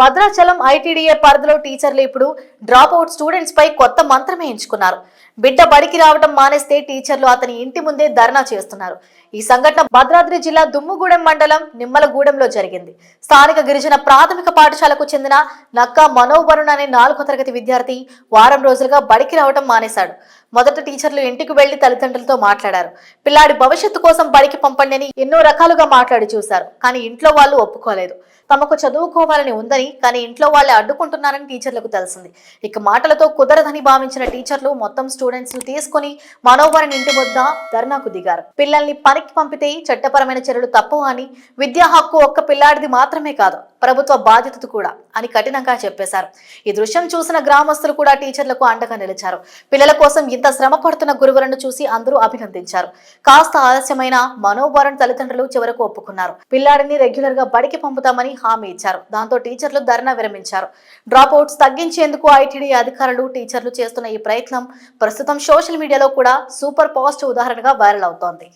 Bhadrachalam ITDA పరిధిలో టీచర్లు ఇప్పుడు డ్రాప్ అవుట్ స్టూడెంట్స్ పై కొత్త మంత్రమే ఎంచుకున్నారు. బిడ్డ బడికి రావడం మానేస్తే టీచర్లు అతని ఇంటి ముందే ధర్నా చేస్తున్నారు. ఈ సంఘటన భద్రాద్రి జిల్లా దుమ్ముగూడెం మండలం నిమ్మలగూడెంలో జరిగింది. స్థానిక గిరిజన ప్రాథమిక పాఠశాలకు చెందిన నక్కా మనోవరుణ్ అనే నాలుగో తరగతి విద్యార్థి వారం రోజులుగా బడికి రావడం మానేశాడు. మొదట టీచర్లు ఇంటికి వెళ్ళి తల్లిదండ్రులతో మాట్లాడారు. పిల్లాడి భవిష్యత్తు కోసం బడికి పంపండి అని ఎన్నో రకాలుగా మాట్లాడి చూశారు. కానీ ఇంట్లో వాళ్ళు ఒప్పుకోలేదు. తమకు చదువుకోవాలని ఉందని కానీ ఇంట్లో వాళ్ళే అడ్డుకుంటున్నారని టీచర్లకు తెలిసింది. ఇక మాటలతో కుదరదని భావించిన టీచర్లు మొత్తం స్టూడెంట్స్ను తీసుకుని మనోవరణ ఇంటి వద్ద ధర్నాకు దిగారు. పిల్లల్ని పనికి పంపితే చట్టపరమైన చర్యలు తప్పు అని విద్యా హక్కు ఒక్క పిల్లాడిది మాత్రమే కాదు ప్రభుత్వ బాధ్యత కూడా అని కఠినంగా చెప్పేశారు. ఈ దృశ్యం చూసిన గ్రామస్తులు కూడా టీచర్లకు అండగా నిలిచారు. పిల్లల కోసం ఇంత శ్రమ పడుతున్న గురువులను చూసి అందరూ అభినందించారు. కాస్త ఆలస్యమైన మనోభారం తల్లిదండ్రులు చివరకు ఒప్పుకున్నారు. పిల్లాడిని రెగ్యులర్గా బడికి పంపుతామని హామీ ఇచ్చారు. దాంతో టీచర్లు ధర్నా విరమించారు. డ్రాప్ అవుట్స్ తగ్గించేందుకు ఐటీడీ అధికారులు టీచర్లు చేస్తున్న ఈ ప్రయత్నం ప్రస్తుతం సోషల్ మీడియాలో కూడా సూపర్ పాజిటివ్ ఉదాహరణగా వైరల్ అవుతోంది.